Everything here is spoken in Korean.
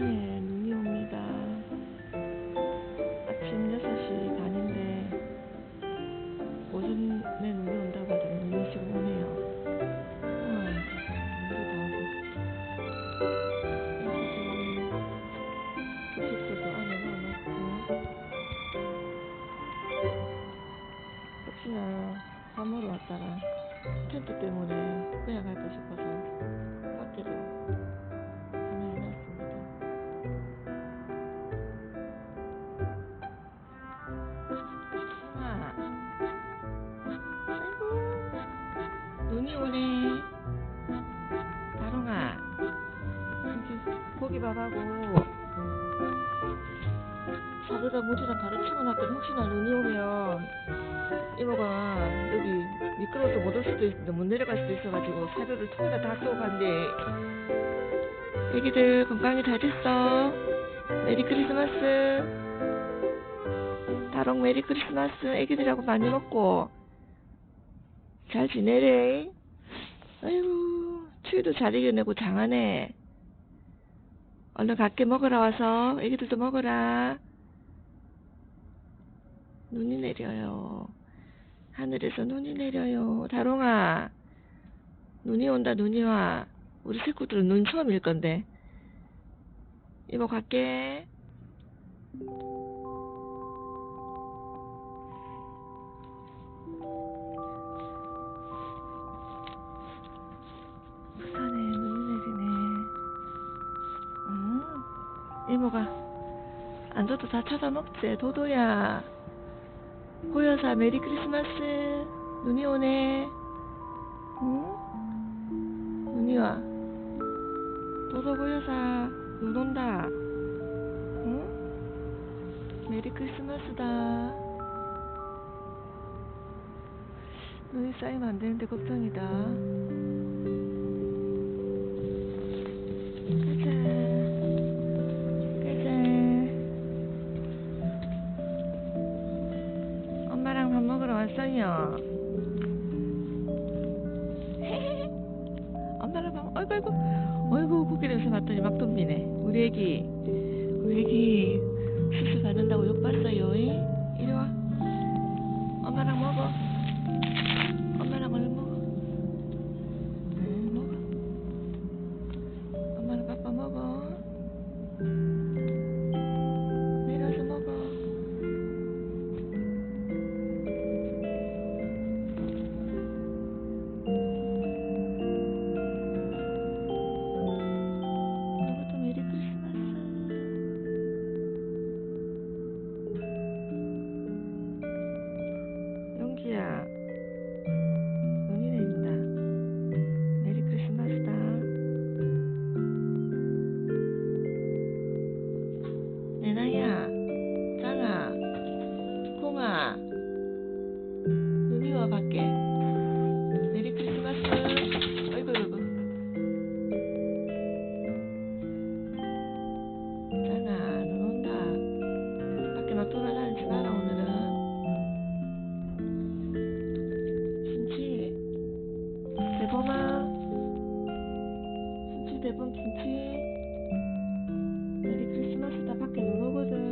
Yes. 오네. 다롱아, 이렇게 고기 밥하고 사료랑 물이랑 가루 채워놨더니 혹시나 눈이 오면 이모가 여기 미끄러워서 못 올 수도 있는데 못 내려갈 수도 있어가지고 사료를 통에다 다 쏘고 간대. 애기들 건강히 잘 됐어. 메리 크리스마스. 다롱 메리 크리스마스. 애기들하고 많이 먹고 잘 지내래. 아이고 추위도 잘 이겨내고 장하네. 얼른 갈게 먹으러 와서 애기들도 먹어라. 눈이 내려요. 하늘에서 눈이 내려요. 다롱아, 눈이 온다, 눈이 와. 우리 식구들은 눈 처음일 건데. 이모 갈게. 이모가 안 줘도 다 찾아 먹지. 도도야. 호여사 메리 크리스마스. 눈이 오네. 응? 눈이 와. 도도 호여사 눈 온다. 응? 메리 크리스마스다. 눈이 쌓이면 안 되는데 걱정이다. 어이구, 어이구, 어이구, 고기 냄새 맡더니 막 덤비네. 우리 애기, 우리 애기 수술 받는다고 욕 봤어요. 이? 밖에. 메리 크리스마스. 아이고 아이고. 짱아, 눈 온다. 밖에 막 돌아다니지 마라 오늘은. 김치, 대범아, 김치 대범 김치. 메리 크리스마스다 밖에 눈 오거든.